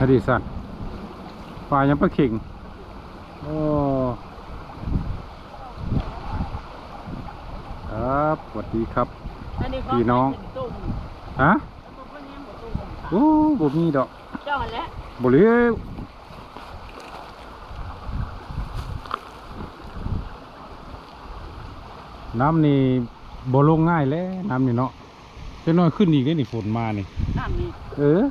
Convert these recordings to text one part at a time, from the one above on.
คดีสัตว์ปลายังปลาเข่งโอ้ครับสวัสดีครับอันนี้เขาพี่น้องให้เป็นตุ่มฮะแล้วพวกนี้บ่ตุ่มค่ะโอ้บ่มีดอกเจ้าหันแหล้วบ่เหลี้ยวน้ำนี่บ่ลงง่ายแล้วน้ำนี่เนาะจะน้อยขึ้นอีกได้นี่ฝนมานี่น้ำนี่เออ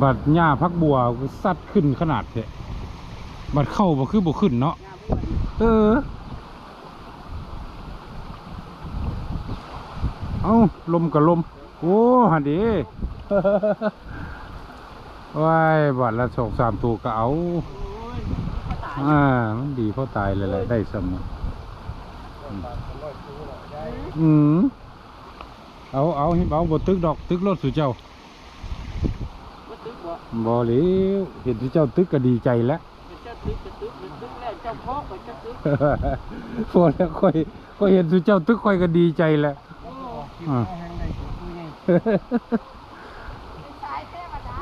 บัดหญ้าพักบัวสัดขึ้นขนาดเทะบัดเข้าบ่คือบ่ขึ้นเนาะเออ เอาลมกับลม โอ้หันดีว้ายบัดละสองสามตัวก็เอาอ่ามันดีเพราะตายเลยแหละได้เสมออืมเอาเอาให้เอาบตึกดอก ตึกรถสุเจ้า บ่บ่เหลวเห็นสุเจ้าตึกก็ดีใจแล้วเป็นเจ้าตึกจะตึกเป็นตึกแล้วเจ้าพ่อก็จะตึกพอแล้วค่อยค่อยเห็นสุเจ้าตึกค่อยก็ดีใจแล้วโอ้อ่าสายเทวดา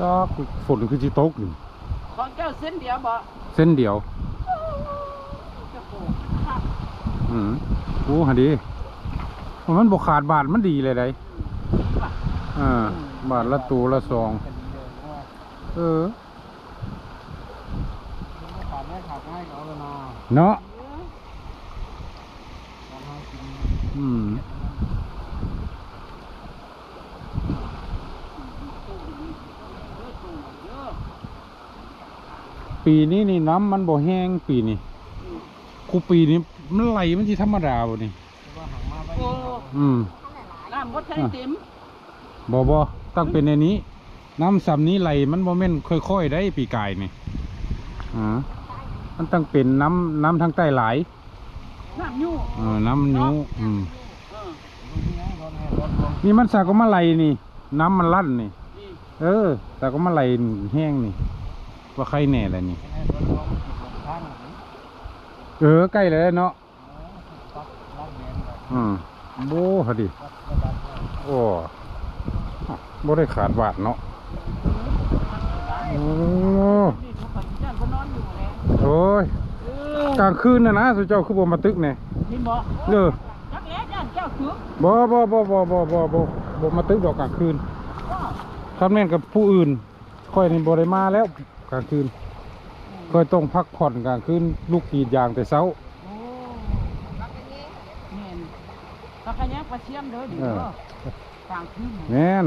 ก็ฝนคือจิตกนี่ของเจ้าเส้นเดียวบ่เส้นเดียว เจ้าโกครับ อืมโอ้หันดี มันบกขาดบาทมันดีเลยได้อ่า บาทละตัวละสอง เออขาดได้ขาดง่ายก็เอาแล้วนะนาะเนาะอืมเอปีนี้นี่น้ำมันบ่แห้งปีนี้อืมคูปีนี้ มันไหลมันที่ธรรมดาบ่นี่ว่าหางมาไปโอ้อืมน้ำบ่ทันเต็มบ่บ่ต้องเป็นในนี้ น้ำซ้ำนี้ไหลมันบ่แม่นค่อยๆได้ปีกายนี่อ่ามันต้องเป็นน้ำน้ำทางใต้ไหลายน้ำยู่เออน้ำยูอืมเออรถแห่รถรถนี่มันสาก็มาไหลนี่ น้ำมันลั่นนี่นี่ เออสาก็มาไหลแห้งนี่ว่าใครแน่แหละนี่แห่รถรถติดลงข้างนี้เออใกล้แล้วเนาะ ปักรักแดนแบบ อืมโบฮะดิปักระดับโอ้บ่ได้ขาดบาทเนาะโอ้นี่เขาปัจจุบันเขานอนอยู่แล้วโอ้ยเออกลางคืนน่ะนะสุเจ้าคือบ่มาตึกแน่นี่บ่เออจักแล้วย่านเจ้าคือบ่บ่บ่บ่บ่บ่บ่บ่มาตึกดอกกลางคืนว้าวคันแม่นกับผู้อื่นค่อยนี่บ่ได้มาแล้วกลางคืนค่อยต้องพักผ่อนกลางคืนลูกกรีดยางแต่เช้า โอ้แม่น ตะขะแยงปลาเชียมเด้อดิเออเด้อกลางคืนแม่น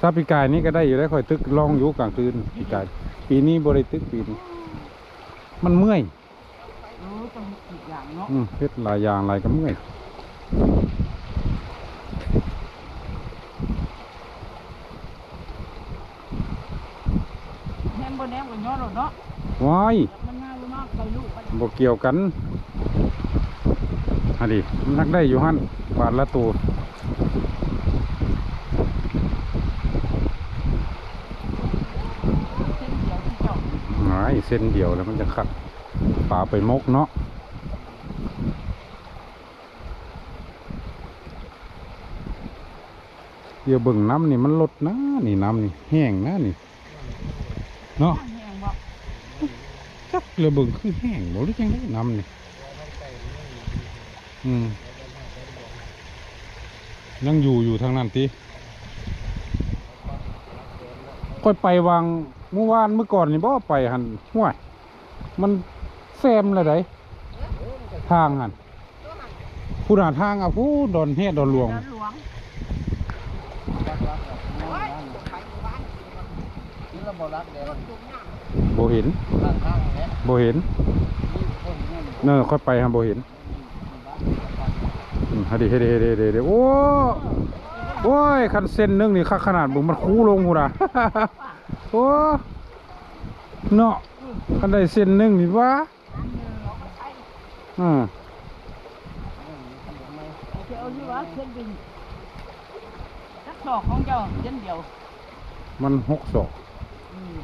ถ้าปีกายนี้ก็ได้อยู่ได้ค่อยตึกลองอยู่กลางคืนปีกาย ปีนี้บ่ได้ตึกปีนี้มันเมื่อยเออต้องอีกอย่างเนาะอืมเฮ็ดหลายอย่างหลายก็เมื่อยแฮมบ่แนมก็ย้อนแล้วเนาะว้ายมันง่ายมากไปลูกไปบ่เกี่ยวกัน อันนี้มันนักได้อยู่หั่นบาทละตัวเส้นเดียวที่เจ้าหายเส้นเดียวแล้วมันจะขัดป่าไปมกเนาะเดี๋ยวเบิ่งน้ำนี่มันลดนะนี่น้ำนี่แห้งนะนี่เนาะแห้งบ่จักเรือเบิ่งคือแห้งบ่หรือจังไดน้ำนี่ อืม ยังอยู่อยู่ทางนั้นติค่อยไปวางเมื่อวานเมื่อก่อนนี่บ่ไปหันห้วย มันแซมเลยไดทางหันผู้หาทางอะผู้ดอนเฮ็ดดอนหลวงด้านหลวงรักรักแบเห็นรักข้างนี้บ่เห็นนี่คนนี่เนอค่อยไปฮะบ่เห็น เฮดดิเฮดดิเฮดดิเฮดดิเฮดดิโอ้โอ้ยคันเส้นหนึงนี่คักขนาดบึงมันคูลงพุ่นน่ะโอ้เนาะคันได้เส้นหนึงนี่วะอืมโอเคเอาอยู่ว่าเส้นดินจักศอกของเจ้าเส้นเดียว มันหกศอกอืม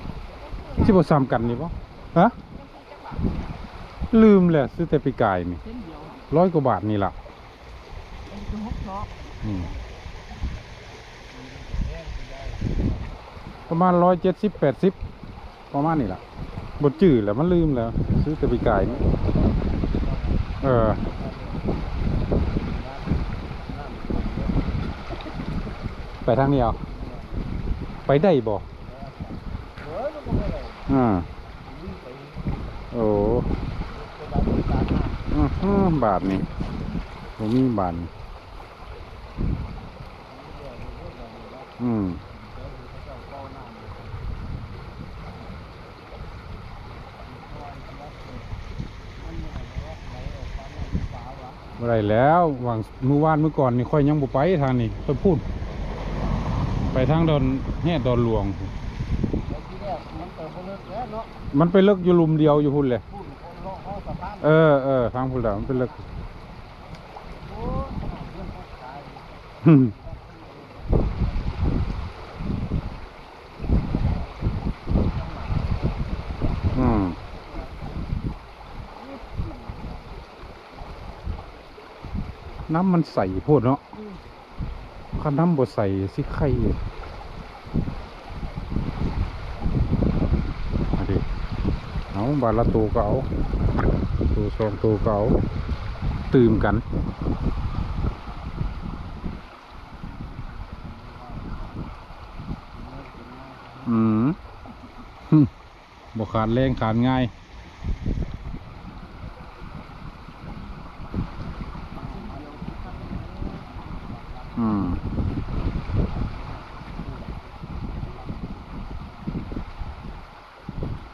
สิบ่ซ้ำกันนี่บ่ฮะลืมแหละซื้อแต่ปีกายนี่เส้นเดียวอะร้อยกว่าบาทนี่ล่ะอันนี้คือหกเนาะอืม ประมาณร้อยเจ็ดสิบแปดสิบประมาณนี้ล่ะบดจืดแล้วมันลืมแล้ว ซื้อแต่ปีกายนี่เออไปทางนี้เอาไปได้บ่เฮ้ยมันก็ไม่ได้อ่าวิ่งไปโอ้ไปบ้านที่ตาหน้าอื้อหือบาทนี่ผมมีบาทนี่ อืมได้แล้ววางมือวานเมื่อก่อนนี่ค่อยยังบ่ไปทางนี้ค่อยพูด ไปทางดอนแห่ดอนหลวง มันไปเลิกอยู่ลุมเดียวอยู่พุ่นเลยเองสะพานเออเออทางพุ่นแล้วมันไปเลิก โอ้ยขนาดเพื่อนเขาขาย อืมอืม น้ำมันใสโพดเนาะข้าน้ำบดใสสิไข่เอาดิเอาบาทละตัวก็เอาตัวสองตัวก็เอาตื่มกันอืมหึบกขาดแรงขาดง่าย อืม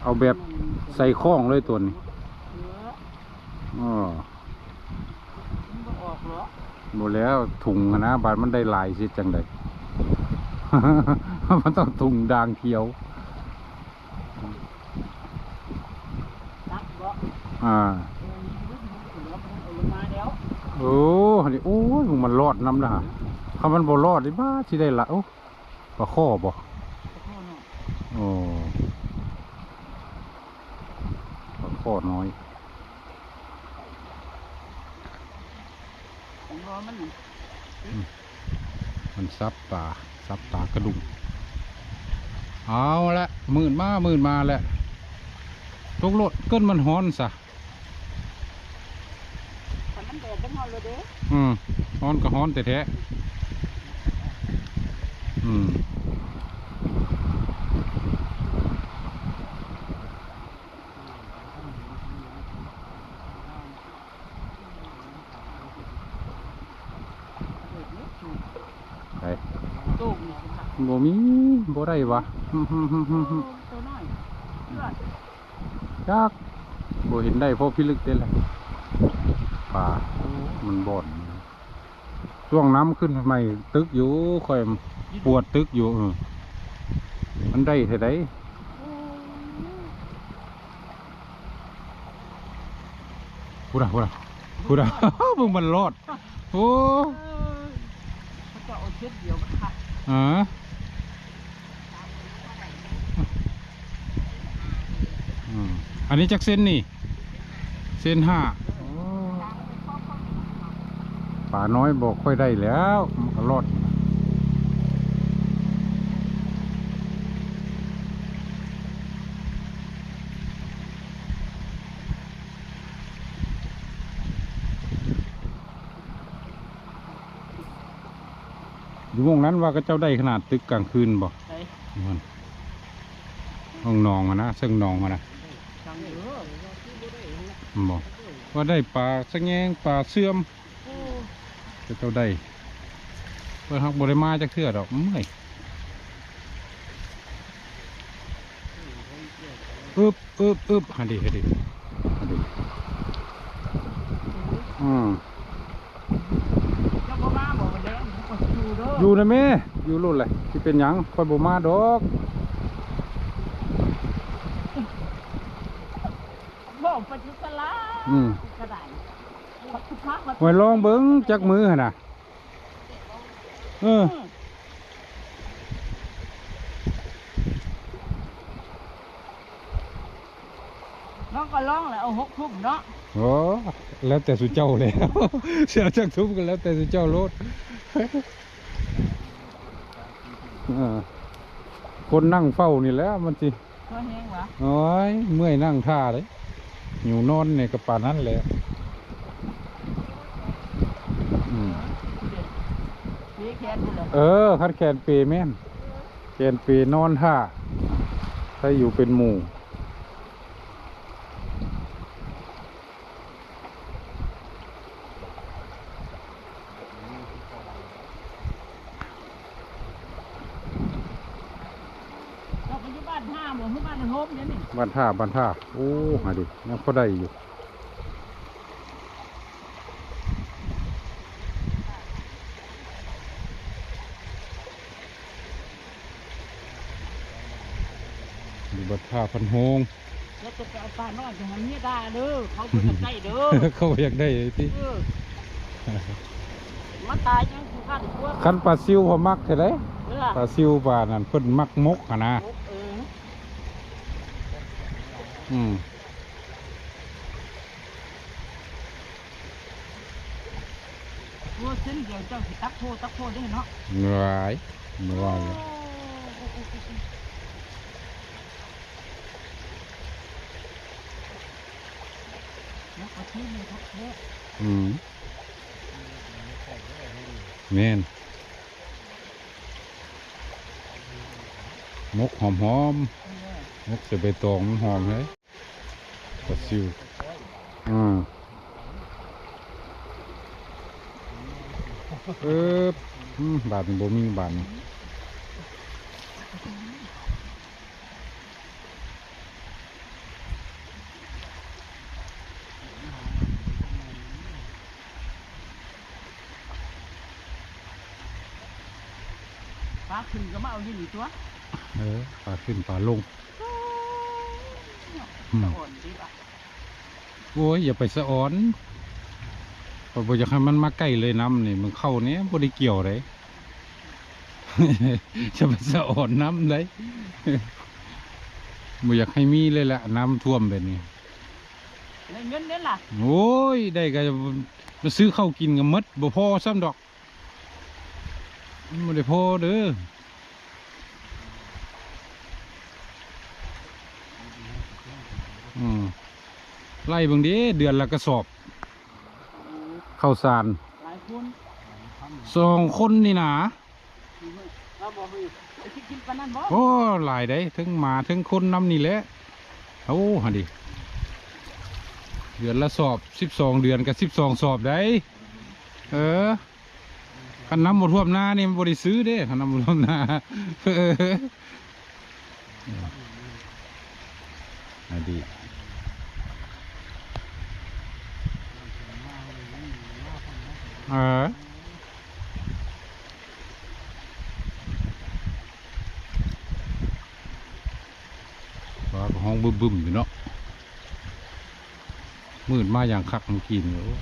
เอาแบบ ใส่ข้องเลยตัวนี้เหลืออ๋อมันก็ออกเหรอหมดแล้วถุงอะนะบาดมันได้หลายสิจังใดมันต้องถุงดางเขียวตักเหรออ่าเออเหลือมันเอาลงมาแล้วโอ้อันนี้โอ้ยมันรอดน้ำนะฮะคำมันบ่รอดนี่บ้าที่ได้ละโอ้ปลาข้อบ่ขอโทษเนาะโอ้ปลา ข้อน้อยผมรอมันมันซับตาซับตากระดุมเอาละหมื่นมาหมื่นมาแล้วตกรถเกินมันฮ้อนซะแต่มันแดดจังเฮาเลยเด้อืมฮ้อนก็ฮ้อนแต่แท้ๆอืม ไป ตู้เนี่ยค่ะ บ่มีบ่ได้วะตัวน้อยเลือดจักบ่เห็นได้เพราะพิลึกเด้แหละป่ามันบ่อนช่วงน้ำขึ้นใหม่ตึกอยู่ค่อยปวดตึกอยู่เออมันได้เท่าใดพูดอะพูดอะพูดอะมึงมันรอดโอ้เขาจะเอาเช็ดเดียวมันค่ะอ่า อืมอันนี้จักเส้นนี่ เส้นห้าป่าน้อยบอกค่อยได้แล้วมันก็รอดอยู่วงนั้นว่าก็เจ้าได้ขนาดตึกกลางคืนบ่ใส่มันห้องนองอะนะซึ่งนองอะนะจังเด้อมัน บอกว่าได้ปลาสะแงงปลาเสื่อมก็เจ้าได้เพื่อฮักบริมาจากเทื่อดอกเมื่อยอึบอึบอึบฮันดีฮันดีฮันดีอืมเจ้าบ่มาบอกว่าแดงก็อยู่เด้ออยู่นะแม่อยู่รุ่นเลยที่เป็นหยังคอยบ่มาดอก บอกปฏิสลาอืมกระไดพักทุกพักมาไว้ลองเบิ้งจักมือหั่นน่ะเอออืมอน้องก็ร้องแล้วเอาหกทุ่มเนาะโอ้แล้วแต่สุเจ้าแล้วเสียจักทุบกันแล้วแต่สุเจ้าโลดเออคนนั่งเฝ้านี่แหล้วมันสิเพื่อแห้งวะโอ้ยเมื่อยนั่งท่าเลย อยู่นอนเนี่ยกระป่านนั้นแหละอืมพี่แคทดูเลยเออคัดแขนเปแม่นแขนเปนอนท่าถ้าอยู่เป็นหมู่ เราไปที่บ้านห้าหมู่ที่บ้านโฮมเนี่ยนี่บ้านท่าบ้านท่าโอ้มาดิยังพอได้อยู่อยู่บ้านท่าพันโฮง แล้วจะไปเอาปลาน้อยจะทำเนี่ยได้เด้อเขาไปใกล้เด้อ เขาอยากได้ที่เออมาตายยังคือข้าตัวคันปลาซิวพอมักเท่าไรเออปลาซิวปลานั่นเพิ่นมักมกอะนะเอ อืมตัวเส้นเดียวเจ้าสิตักโทตักโทได้เนาะเหนื่อยเหนื่อยแล้วก็ที่นี่ทักโทอืมแม่นมกหอมหอมๆมกจะไปตองหอมเลย ปลาซิวอืมเอออืมบาทนี่บ่มีบาทนี่ปลาขึ้นก็มาเอาอยู่นี่ตัว เออปลาขึ้นปลาลงอืมตะอ่อนดีป่ะ โอ้ยอย่าไปสะอ้อนพอบ่อยากให้มันมาใกล้เลยน้ำนี่มันเข้าเนี้ยบ่ได้เกี่ยวเลยจะไปสะอ้อนน้ำเลยบ่อยากให้มีเลยแหละน้ำท่วมแบบนี้แล้วเงินเด้ล่ะโอ้ยได้ก็จะมาซื้อข้าวกินกับมดบ่พอซ้ำดอกมันบ่ได้พอเด้ออืม ไล่เบางเดีเดือนละกระสอบข้าวสารหลายคนสองคนนี่นะเราบอกให้ไอ้ที่กินปลานั่นบ่โอ้หลายได้ทั้งหมาทั้งคนนำนี่แหละโอ้ฮะดิเดือนละสอบสิบสองเดือนกับสิบสองสอบได้เออคันน้ำหมดท่วมหน้านี่มันบริซื้อเด้คันน้ำหมดท่วมหน้าเอออะดี เออฟ้าห้องบึ้มๆอยู่เนาะมืดมาอย่างคักมันกินี่โอ้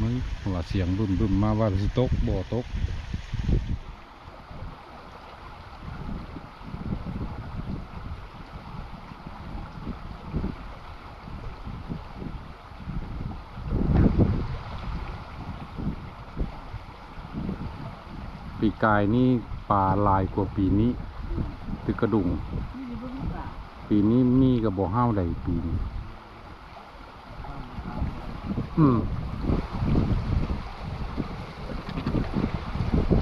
มึงว่าเสียงบึ้มๆมาว่าสิตกบ่อตก ปีกายนี่ปลาลายกว่าปีนี้ตึกกระดุงปีนี้มีกับบ่ห้าวใดปีนี้อืม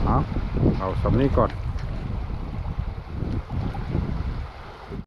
เอาเอาสำนี้ก่อน